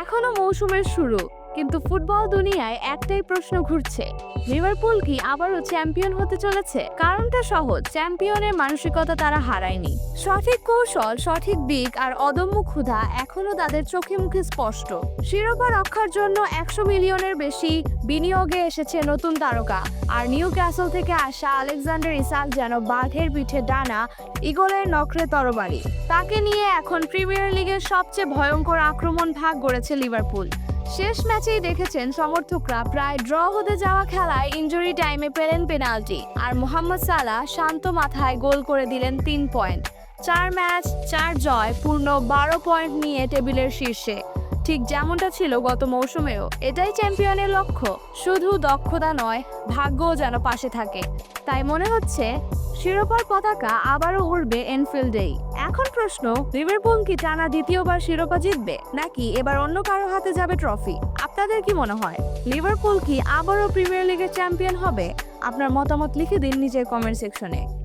এখনও মৌসুমের শুরু। কিন্তু ফুটবল দুনিয়ায় একটাই প্রশ্ন ঘুরছে। লিভারপুল কি আবারও চ্যাম্পিয়ন হতে চলেছে? কারণটা সহজ, চ্যাম্পিয়নের মানসিকতা তারা হারায়নি। সঠিক কৌশল, সঠিক দিক আর অদম্য ক্ষুধা এখনও তাদের চোখে মুখে স্পষ্ট। শিরোপা রক্ষার জন্য একশো মিলিয়নের বেশি বিনিয়োগে এসেছে নতুন তারকা। আর নিউ ক্যাসল থেকে আসা আলেকজান্ডার ইসাক যেন বাঘের পিঠে ডানা ইগলের নখরে তরবারি। তাকে নিয়ে এখন প্রিমিয়ার লিগের সবচেয়ে ভয়ঙ্কর আক্রমণ ভাগ গড়েছে লিভারপুল। শেষ ম্যাচেই দেখেছেন সমর্থকরা প্রায় ড্র হতে যাওয়া খেলায় ইনজুরি টাইমে পেলেন পেনাল্টি। আর মোহাম্মদ সালাহ শান্ত মাথায় গোল করে দিলেন তিন পয়েন্ট। চার ম্যাচ, চার জয়, পূর্ণ বারো পয়েন্ট নিয়ে টেবিলের শীর্ষে। ঠিক যেমনটা ছিল গত মৌসুমেও, এটাই চ্যাম্পিয়নের লক্ষ্য। শুধু দক্ষতা নয়, ভাগ্যও যেন পাশে থাকে। তাই মনে হচ্ছে, শিরোপার পতাকা আবারও উড়বে এনফিল্ডেই। এখন প্রশ্ন, লিভারপুল কি টানা দ্বিতীয়বার শিরোপা জিতবে, নাকি এবার অন্য কারও হাতে যাবে ট্রফি? আপনাদের কি মনে হয়? লিভারপুল কি আবারও প্রিমিয়ার লিগের চ্যাম্পিয়ন হবে? আপনার মতামত লিখে দিন নিজের কমেন্ট সেকশনে।